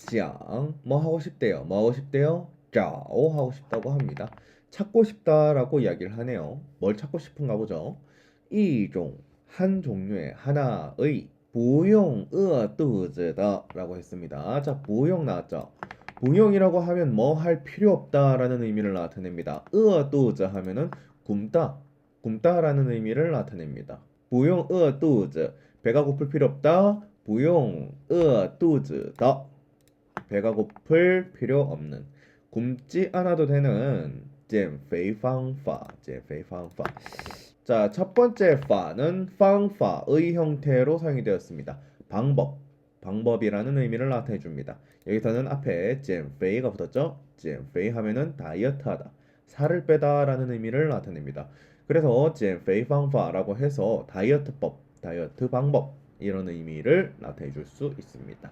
想뭐 하고 싶대요. 뭐 하고 싶대요? 找 하고 싶다고 합니다. 찾고 싶다라고 이야기를 하네요. 뭘 찾고 싶은가 보죠. 이종 한 종류의 하나의 부용 으뜨즈다라고 했습니다. 자, 부용 나왔죠. 부용이라고 하면 뭐 할 필요 없다라는 의미를 나타냅니다. 으뜨즈 하면은 굶다, 굶다라는 의미를 나타냅니다. 부용 으뜨즈 배가 고플 필요 없다. 부용 으뜨즈다 배가 고플 필요 없는 굶지 않아도 되는 减肥方法,减肥方法. 자, 첫 번째 파는 方法의 형태로 사용이 되었습니다. 방법, 방법이라는 의미를 나타내 줍니다. 여기서는 앞에 减肥가 붙었죠? 减肥 하면은 다이어트하다, 살을 빼다라는 의미를 나타냅니다. 그래서 减肥方法라고 해서 다이어트법, 다이어트 방법 이런 의미를 나타내 줄 수 있습니다.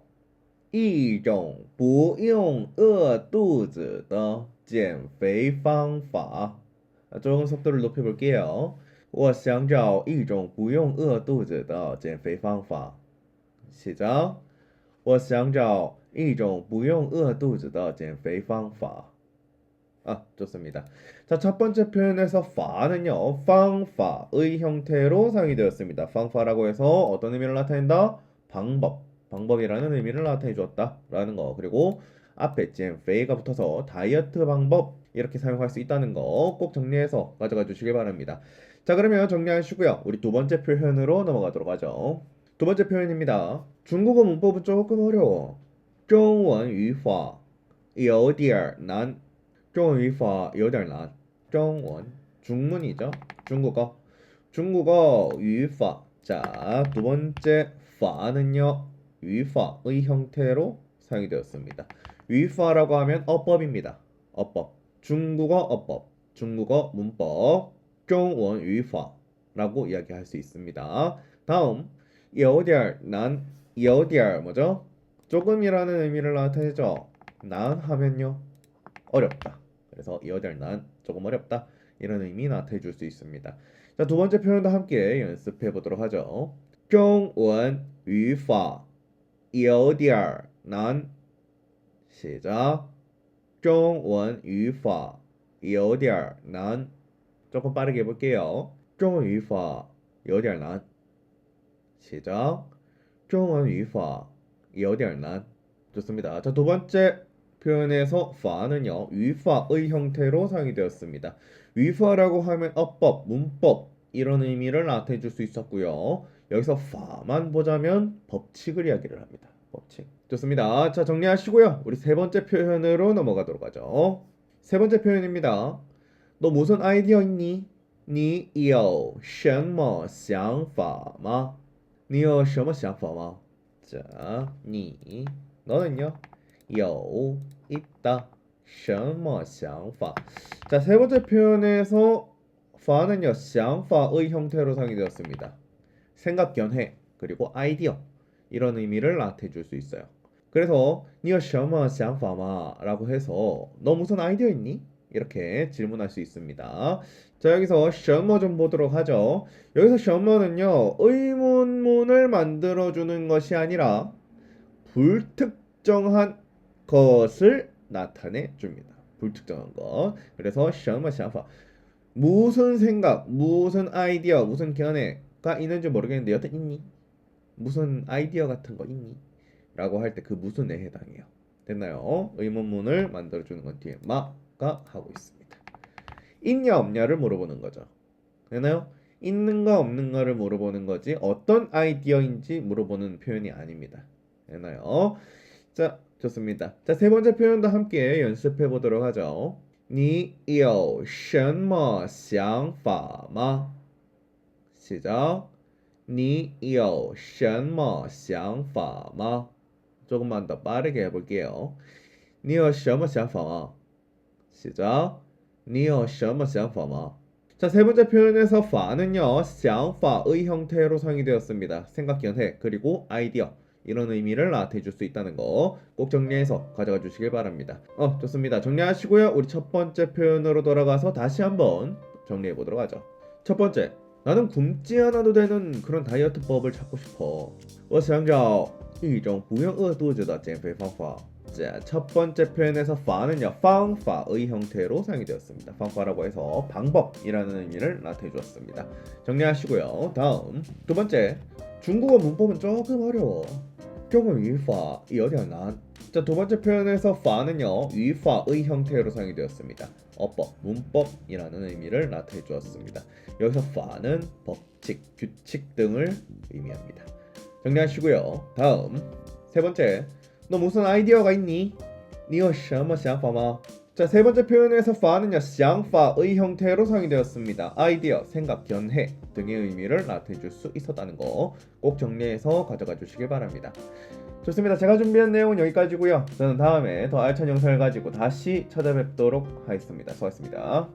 一种不用饿肚子的减肥方法. 아, 조금 속도를 높여볼게요. 我想找一种不用饿肚子的减肥方法. 시작. 我想找一种不用饿肚子的减肥方法. 아, 좋습니다. 자, 첫 번째 표현에서 fa는요, 方法의 형태로 사용이 되었습니다. 方法라고 해서 어떤 의미를 나타낸다? 방법, 방법이라는 의미를 나타내 주었다라는 거. 그리고 앞에 减肥가 붙어서 다이어트 방법 이렇게 사용할 수 있다는 거 꼭 정리해서 가져가 주시길 바랍니다. 자, 그러면 정리하시고요. 우리 두 번째 표현으로 넘어가도록 하죠. 두 번째 표현입니다. 중국어 문법은 조금 어려워. 中文语法有点难. 中文语法有点难. 中文 중문이죠. 중국어. 중국어 语法. 자, 두 번째 파는요. 语法의 형태로 사용이 되었습니다. 语法라고 하면 어법입니다. 어법. 중국어 어법. 중국어 문법. 中文语法라고 이야기할 수 있습니다. 다음 有点难.有点 뭐죠? 조금이라는 의미를 나타내죠. 난 하면요. 어렵다. 그래서 有点难 조금 어렵다. 이런 의미 나타내 줄 수 있습니다. 자, 두 번째 표현도 함께 연습해 보도록 하죠. 中文语法 有点难. 시작. 中文语法有点难. 조금 빠르게 해볼게요. 中文语法有点难. 시작. 中文语法有点难. 좋습니다. 자, 두 번째 표현에서 fa는요. 语法의 형태로 사용이 되었습니다. 语法라고 하면 어법, 문법 이런 의미를 나타내 줄 수 있었고요. 여기서 fa만 보자면 법칙을 이야기를 합니다. 법칙. 좋습니다. 자, 정리하시고요. 우리 세 번째 표현으로 넘어가도록 하죠. 세 번째 표현입니다. 너 무슨 아이디어 있니? 你有什么想法吗?你有什么想法吗? 자, 你 너는요? 有 있다. 什么想法? 자, 세 번째 표현에서 fa는요. 想法의 형태로 사용이 되었습니다. 생각 견해 그리고 아이디어 이런 의미를 나타내 줄 수 있어요. 그래서 你有什么想法吗? 라고 해서 너 무슨 아이디어 있니? 이렇게 질문할 수 있습니다. 자, 여기서 什么좀 보도록 하죠. 여기서 什么는요. 의문문을 만들어 주는 것이 아니라 불특정한 것을 나타내 줍니다. 불특정한 것. 그래서 什么想法 무슨 생각, 무슨 아이디어, 무슨 견해 가 있는지 모르겠는데 여튼 있니? 무슨 아이디어 같은 거 있니? 라고 할 때 그 무슨에 해당해요. 됐나요? 의문문을 만들어주는 건 뒤에 마가 하고 있습니다. 있냐 없냐를 물어보는 거죠. 되나요? 있는가 없는가를 물어보는 거지 어떤 아이디어인지 물어보는 표현이 아닙니다. 되나요? 자, 좋습니다. 자, 세 번째 표현도 함께 연습해 보도록 하죠. 你有什么想法吗? 시작. 你有什么想法吗? 조금만 더 빠르게 해볼게요. 你有什么想法吗? 시작. 你有什么想法吗? 자, 세 번째 표현에서 파는요, 想法의 형태로 사용이 되었습니다. 생각, 연해, 그리고 아이디어. 이런 의미를 나타내 줄 수 있다는 거 꼭 정리해서 가져가 주시길 바랍니다. 어, 좋습니다. 정리하시고요. 우리 첫 번째 표현으로 돌아가서 다시 한번 정리해 보도록 하죠. 첫 번째, 나는 굶지 않아도 되는 그런 다이어트법을 찾고 싶어. 我想找一种不用饿肚子的减肥方法. 자, 첫 번째 표현에서 파는요, 방파의 형태로 사용이 되었습니다. 방파라고 해서 방법이라는 의미를 나타내 주었습니다. 정리하시고요. 다음 두 번째, 중국어 문법은 조금 어려워. 中文语法有点难. 자, 두 번째 표현에서 파는요,语法의 형태로 사용이 되었습니다. 어법, 문법이라는 의미를 나타내 주었습니다. 여기서 파는 법칙, 규칙 등을 의미합니다. 정리하시고요. 다음 세 번째, 너 무슨 아이디어가 있니? 你有什么想法吗? 자, 세 번째 표현에서 파는요, 想法의 형태로 사용이 되었습니다. 아이디어, 생각, 견해 등의 의미를 나타내 줄 수 있었다는 거 꼭 정리해서 가져가 주시길 바랍니다. 좋습니다. 제가 준비한 내용은 여기까지고요. 저는 다음에 더 알찬 영상을 가지고 다시 찾아뵙도록 하겠습니다. 수고하셨습니다.